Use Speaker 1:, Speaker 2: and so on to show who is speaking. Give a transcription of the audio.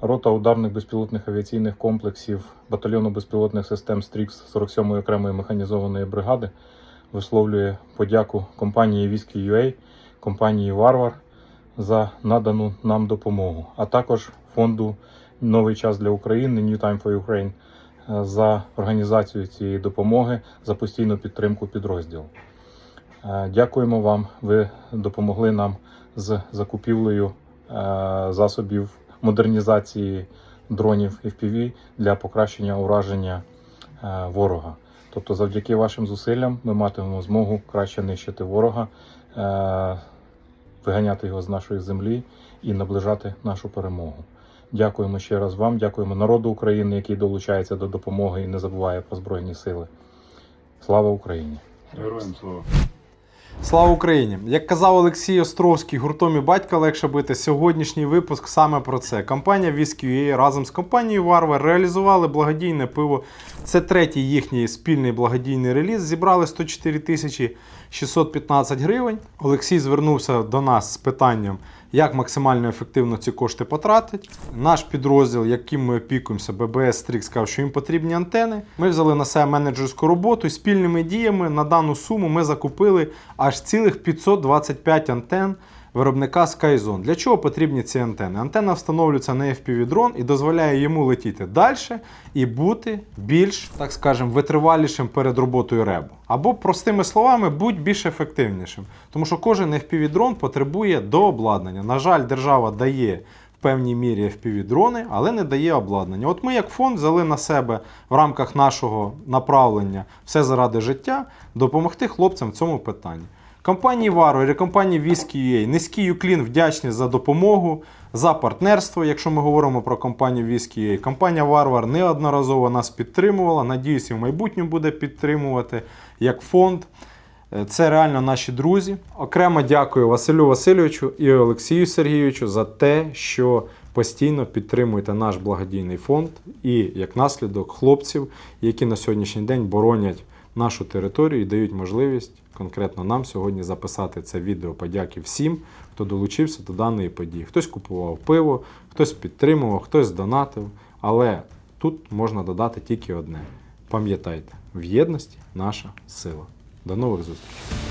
Speaker 1: Рота ударних безпілотних авіаційних комплексів батальйону безпілотних систем Стрікс 47-ї окремої механізованої бригади висловлює подяку компанії Віскі компанії Варвар за надану нам допомогу, а також фонду Новий час для України New Time for Ukraine за організацію цієї допомоги, за постійну підтримку підрозділу. Е, Дякуємо вам. Ви допомогли нам з закупівлею е, засобів модернізації дронів FPV для покращення ураження е, ворога. Тобто, завдяки вашим зусиллям ми матимемо змогу краще нищити ворога, е, виганяти його з нашої землі і наближати нашу перемогу. Дякуємо ще раз вам, дякуємо народу України, який долучається до допомоги і не забуває про Збройні Сили. Слава Україні!
Speaker 2: Героям слава.
Speaker 3: Слава Україні! Як казав Олексій Островський, гуртом і батька легше бити. Сьогоднішній випуск саме про це. Компанія Whisky.ua разом з компанією Варвар реалізували благодійне пиво. Це третій їхній спільний благодійний реліз. Зібрали 104 тисячі 615 гривень. Олексій звернувся до нас з питанням, як максимально ефективно ці кошти потратити. Наш підрозділ, яким ми опікуємося, ББС Стрік, сказав, що їм потрібні антени. Ми взяли на себе менеджерську роботу і спільними діями на дану суму ми закупили аж цілих 525 антен виробника SkyZone. Для чого потрібні ці антени? Антенна встановлюється на FPV-дрон і дозволяє йому летіти далі і бути більш, так скажемо, витривалішим перед роботою ребу. Або, простими словами, будь більш ефективнішим. Тому що кожен FPV-дрон потребує дообладнання. На жаль, держава дає в певній мірі FPV-дрони, але не дає обладнання. От ми, як фонд, взяли на себе в рамках нашого направлення все заради життя допомогти хлопцям в цьому питанні. Компанії Варвар і компанії Whisky.ua низький уклін вдячні за допомогу, за партнерство, якщо ми говоримо про компанію Whisky.ua. Компанія Варвар неодноразово нас підтримувала. Надіюсь, і в майбутньому буде підтримувати як фонд. Е, Це реально наші друзі. Окремо дякую Василю Васильовичу і Олексію Сергійовичу за те, що постійно підтримуєте наш благодійний фонд і як наслідок хлопців, які на сьогоднішній день боронять нашу територію і дають можливість конкретно нам сьогодні записати це відео подяки всім, хто долучився до даної події. Хтось купував пиво, хтось підтримував, хтось донатив. Але тут можна додати тільки одне: пам'ятайте, в єдності наша сила. До нових зустрічей!